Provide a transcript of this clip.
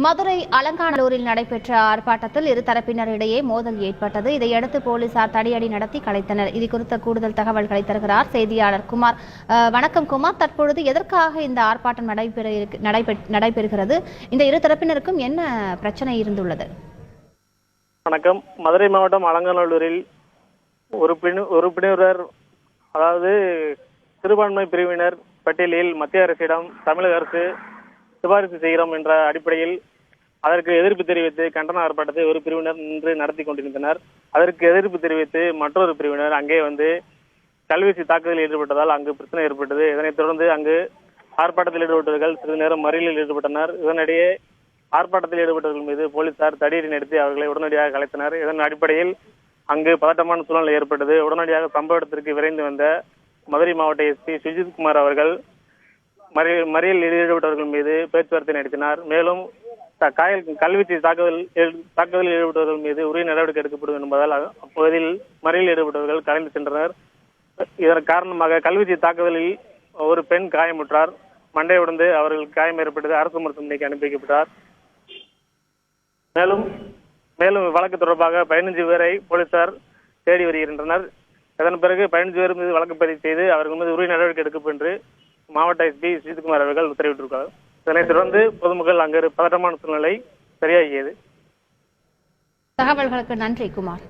மதுரை அலங்காநல்லூரில் நடைபெற்ற ஆர்ப்பாட்டத்தில் இரு தரப்பினரிடையே மோதல் ஏற்பட்டது. இதையடுத்து போலீசார் தடியடி நடத்தி கலைத்தனர். இது குறித்த கூடுதல் தகவல்களை தருகிறார் செய்தியாளர் குமார். அஹ், வணக்கம் குமார். தற்பொழுது எதற்காக இந்த ஆர்ப்பாட்டம் நடைபெற நடைபெற்- நடைபெறுகிறது? இந்த இரு தரப்பினருக்கும் என்ன பிரச்சனை இருந்துள்ளது? வணக்கம். மதுரை மாவட்டம் அலங்காநல்லூரில் உறுப்பினர் அதாவது சிறுபான்மை பிரிவினர் பட்டியலில் மத்திய அரசிடம் தமிழக அரசு சிபாரிசு செய்கிறோம் என்ற அடிப்படையில் அதற்கு எதிர்ப்பு தெரிவித்து கண்டன ஆர்ப்பாட்டத்தை ஒரு பிரிவினர் நின்று நடத்தி கொண்டிருந்தனர். அதற்கு எதிர்ப்பு தெரிவித்து மற்றொரு பிரிவினர் அங்கே வந்து கல்வீசி தாக்குதலில் ஈடுபட்டதால் அங்கு பிரச்சனை ஏற்பட்டது. இதனைத் தொடர்ந்து அங்கு ஆர்ப்பாட்டத்தில் ஈடுபட்டவர்கள் சிறிது நேரம் மறியலில் ஈடுபட்டனர். இதனிடையே ஆர்ப்பாட்டத்தில் ஈடுபட்டவர்கள் மீது போலீசார் தடியடி நடத்தி அவர்களை உடனடியாக கலைத்தனர். இதன் அடிப்படையில் அங்கு பதட்டமான சூழ்நிலை ஏற்பட்டது. உடனடியாக சம்பவ இடத்திற்கு விரைந்து வந்த மதுரை மாவட்ட எஸ்பி சுஜித் குமார் அவர்கள் மறியல் மறியல் ஈடுபட்டவர்கள் மீது பேச்சுவார்த்தை நடத்தினார். மேலும் காயல் கல்வீச்சு தாக்குதல் தாக்குதலில் ஈடுபட்டவர்கள் மீது உரிய நடவடிக்கை எடுக்கப்படும் என்பதால் அப்பகுதியில் மறியல் ஈடுபட்டவர்கள் கலைந்து சென்றனர். இதன் காரணமாக கல்வீச்சு தாக்குதலில் ஒரு பெண் காயமுற்றார். மண்டை உடைந்து அவர்கள் காயம் ஏற்பட்டது அரசு மருத்துவமனைக்கு அனுப்பி வைக்கப்பட்டார் மேலும் மேலும் வழக்கு தொடர்பாக பதினஞ்சு பேரை போலீசார் தேடி வருகின்றனர். அதன் பிறகு பதினஞ்சு பேர் மீது வழக்கு பதிவு செய்து அவர்கள் மீது உரிய நடவடிக்கை எடுக்கப்படும் என்று மாவட்ட எஸ்பி ஸ்ரீகுமார் அவர்கள் உத்தரவிட்டிருக்கிறார் இதனைத் தொடர்ந்து பொதுமக்கள் அங்கு பதட்டமான சூழ்நிலை சரியாகியது. தகவல்களுக்கு நன்றி குமார்.